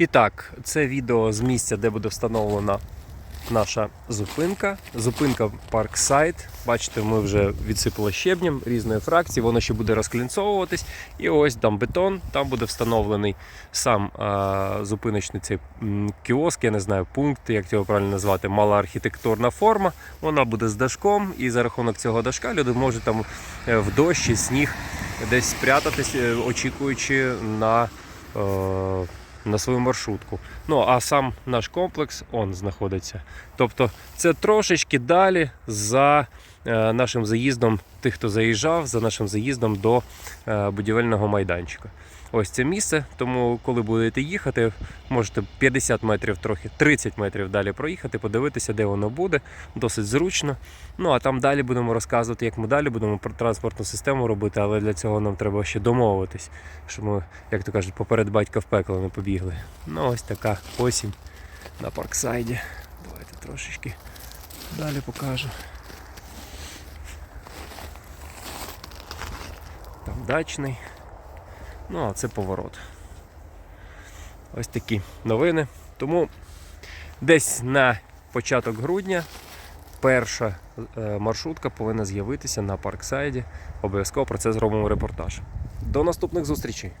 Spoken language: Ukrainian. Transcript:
І так, це відео з місця, де буде встановлена наша зупинка. Зупинка Парксайд. Бачите, ми вже відсипали щебнем різної фракції, воно ще буде розклінцовуватись. І ось там бетон, там буде встановлений сам а, зупиночний цей кіоск, я не знаю, пункт, як його правильно назвати, мала архітектурна форма. Вона буде з дашком, і за рахунок цього дашка люди можуть там е, в дощі, сніг десь спрятатись, е, очікуючи на. е, на свою маршрутку. Ну а сам наш комплекс он знаходиться. Тобто це трошечки далі за нашим заїздом, тих, хто заїжджав, за нашим заїздом до е, будівельного майданчика. Ось це місце. Тому, коли будете їхати, можете 50 метрів, трохи 30 метрів далі проїхати, подивитися, де воно буде. Досить зручно. Ну а там далі будемо розказувати, як ми далі будемо про транспортну систему робити, але для цього нам треба ще домовитись, щоб ми, як то кажуть, поперед батька в пекло не побігли. Ну ось така осінь на парксайді. Давайте трошечки далі покажу. Там дачний. Ну, а це поворот. Ось такі новини. Тому десь на початок грудня перша е, маршрутка повинна з'явитися на парксайді. Обов'язково про це зробимо репортаж. До наступних зустрічей!